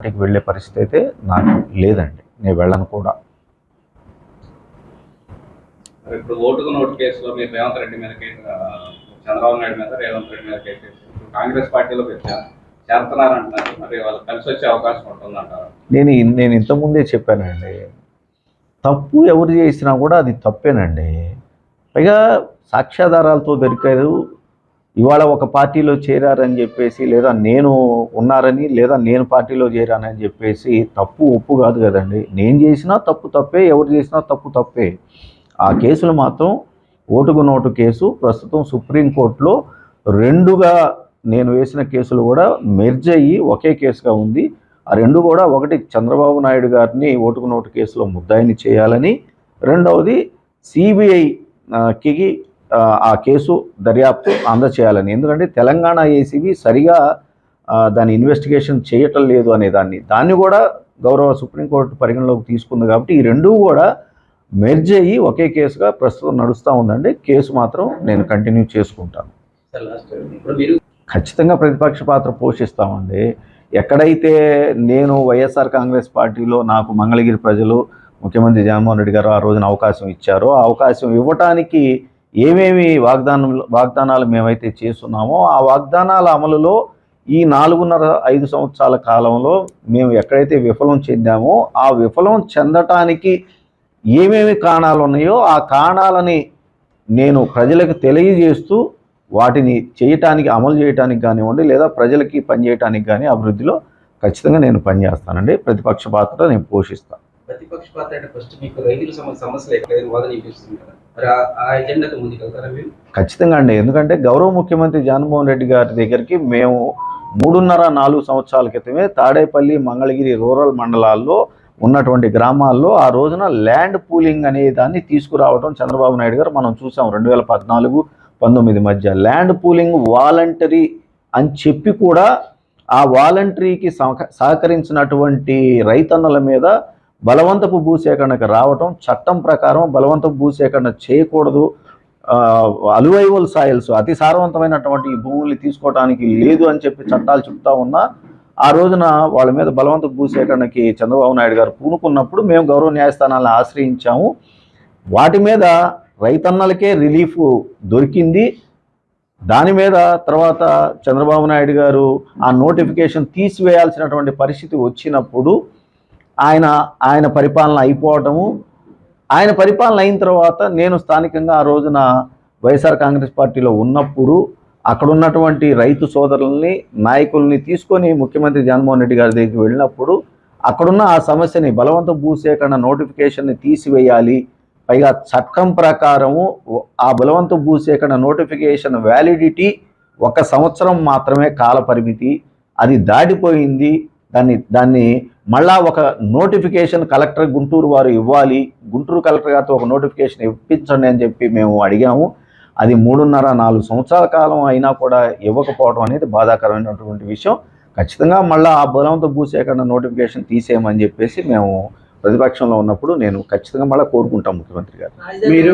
పార్టీకి వెళ్ళే పరిస్థితి అయితే నాకు లేదండి. నేను వెళ్ళను కూడా. ఇప్పుడు ఓటుకు నోటు కేసులో మీరు రేవంత్ రెడ్డి మీద చంద్రబాబు నాయుడు మీద రేవంత్ రెడ్డి మీద కేసు కాంగ్రెస్ పార్టీలో పెట్టారు చేరుతున్నారంటున్నారు మరి వాళ్ళు కలిసి వచ్చే అవకాశం ఉంటుందంటారు? నేను నేను ఇంతకుముందే చెప్పానండి. తప్పు ఎవరు చేసినా కూడా అది తప్పేనండి. పైగా సాక్ష్యాధారాలతో దొరికారు ఇవాళ ఒక పార్టీలో చేరారని చెప్పేసి లేదా నేను ఉన్నారని లేదా నేను పార్టీలో చేరానని చెప్పేసి తప్పు ఒప్పు కాదు కదండి. నేను చేసినా తప్పు తప్పే ఎవరు చేసినా తప్పు తప్పే. ఆ కేసులు మాత్రం ఓటుకు నోటు కేసు ప్రస్తుతం సుప్రీంకోర్టులో రెండుగా నేను వేసిన కేసులు కూడా మెర్జ్ అయ్యి ఒకే కేసుగా ఉంది. ఆ రెండు కూడా ఒకటి చంద్రబాబు నాయుడు గారిని ఓటుకు నోటు కేసులో ముద్దాయిని చేయాలని రెండవది సిబిఐకి ఆ కేసు దర్యాప్తు అందచేయాలని. ఎందుకంటే తెలంగాణ ఏసీబీ సరిగా దాని ఇన్వెస్టిగేషన్ చేయటం లేదు అనే దాన్ని. దాన్ని కూడా గౌరవ సుప్రీంకోర్టు పరిగణలోకి తీసుకుంది కాబట్టి ఈ రెండూ కూడా మెర్జ్ అయ్యి ఒకే కేసుగా ప్రస్తుతం నడుస్తూ ఉందండి. కేసు మాత్రం నేను కంటిన్యూ చేసుకుంటాను. ఖచ్చితంగా ప్రతిపక్ష పాత్ర పోషిస్తామండి. ఎక్కడైతే నేను వైఎస్ఆర్ కాంగ్రెస్ పార్టీలో నాకు మంగళగిరి ప్రజలు ముఖ్యమంత్రి జగన్మోహన్ రెడ్డి గారు ఆ రోజున అవకాశం ఇచ్చారో ఆ అవకాశం ఇవ్వటానికి ఏమేమి వాగ్దానం వాగ్దానాలు మేమైతే చేస్తున్నామో ఆ వాగ్దానాల అమలులో ఈ నాలుగున్నర ఐదు సంవత్సరాల కాలంలో మేము ఎక్కడైతే విఫలం చెందామో ఆ విఫలం చెందటానికి ఏమేమి కారణాలు ఉన్నాయో ఆ కారణాలని నేను ప్రజలకు తెలియజేస్తూ వాటిని చేయటానికి అమలు చేయటానికి కానివ్వండి లేదా ప్రజలకి పనిచేయటానికి కానీ అభివృద్ధిలో ఖచ్చితంగా నేను పనిచేస్తానండి. ప్రతిపక్ష పాత్ర నేను పోషిస్తాను. ప్రతిపక్ష పాత్ర అంటే ఫస్ట్ మీకు రైతుల సమస్యలు ఎక్కడైనా వాదన వినిపిస్తుంది కదా? మరి ఆ- ఆ ముందుకెళ్తారా మీరు? ఖచ్చితంగా అండి. ఎందుకంటే గౌరవ ముఖ్యమంత్రి జగన్మోహన్ రెడ్డి గారి దగ్గరికి మేము మూడున్నర నాలుగు సంవత్సరాల క్రితమే తాడేపల్లి మంగళగిరి రూరల్ మండలాల్లో ఉన్నటువంటి గ్రామాల్లో ఆ రోజున ల్యాండ్ పూలింగ్ అనే దాన్ని తీసుకురావడం చంద్రబాబు నాయుడు గారు మనం చూసాం రెండు వేల పద్నాలుగు పంతొమ్మిది మధ్య. ల్యాండ్ పూలింగ్ వాలంటరీ అని చెప్పి కూడా ఆ వాలంటరీకి సహక సహకరించినటువంటి రైతన్నల మీద బలవంతపు భూసేకరణకు రావటం చట్టం ప్రకారం బలవంతపు భూసేకరణ చేయకూడదు. అలువైవల్ సాయిల్స్ అతి సారవంతమైనటువంటి ఈ భూముల్ని తీసుకోవడానికి లేదు అని చెప్పి చట్టాలు చెప్తా ఉన్నా ఆ రోజున వాళ్ళ మీద బలవంత భూసేకరణకి చంద్రబాబు నాయుడు గారు పూనుకున్నప్పుడు మేము గౌరవ న్యాయస్థానాలను ఆశ్రయించాము. వాటి మీద రైతన్నలకే రిలీఫ్ దొరికింది. దాని మీద తర్వాత చంద్రబాబు నాయుడు గారు ఆ నోటిఫికేషన్ తీసివేయాల్సినటువంటి పరిస్థితి వచ్చినప్పుడు ఆయన ఆయన పరిపాలన అయిపోవటము. ఆయన పరిపాలన అయిన తర్వాత నేను స్థానికంగా ఆ రోజున వైఎస్ఆర్ కాంగ్రెస్ పార్టీలో ఉన్నప్పుడు అక్కడ ఉన్నటువంటి రైతు సోదరుల్ని నాయకుల్ని తీసుకొని ముఖ్యమంత్రి జగన్మోహన్ రెడ్డి గారి దగ్గరికి వెళ్ళినప్పుడు అక్కడున్న ఆ సమస్యని బలవంత భూసేకరణ నోటిఫికేషన్ని తీసివేయాలి. పైగా చట్టం ప్రకారము ఆ బలవంత భూసేకరణ నోటిఫికేషన్ వ్యాలిడిటీ ఒక సంవత్సరం మాత్రమే కాల పరిమితి అది దాటిపోయింది. దాన్ని దాన్ని మళ్ళా ఒక నోటిఫికేషన్ కలెక్టర్ గుంటూరు వారు ఇవ్వాలి. గుంటూరు కలెక్టర్ గారితో ఒక నోటిఫికేషన్ ఇప్పించండి అని చెప్పి మేము అడిగాము. అది మూడున్నర నాలుగు సంవత్సరాల కాలం అయినా కూడా ఇవ్వకపోవడం అనేది బాధాకరమైనటువంటి విషయం. ఖచ్చితంగా మళ్ళీ ఆ బలవంత భూసేకరణ నోటిఫికేషన్ తీసేయమని చెప్పేసి మేము ప్రతిపక్షంలో ఉన్నప్పుడు నేను ఖచ్చితంగా మళ్ళీ కోరుకుంటాం ముఖ్యమంత్రి గారు. మీరు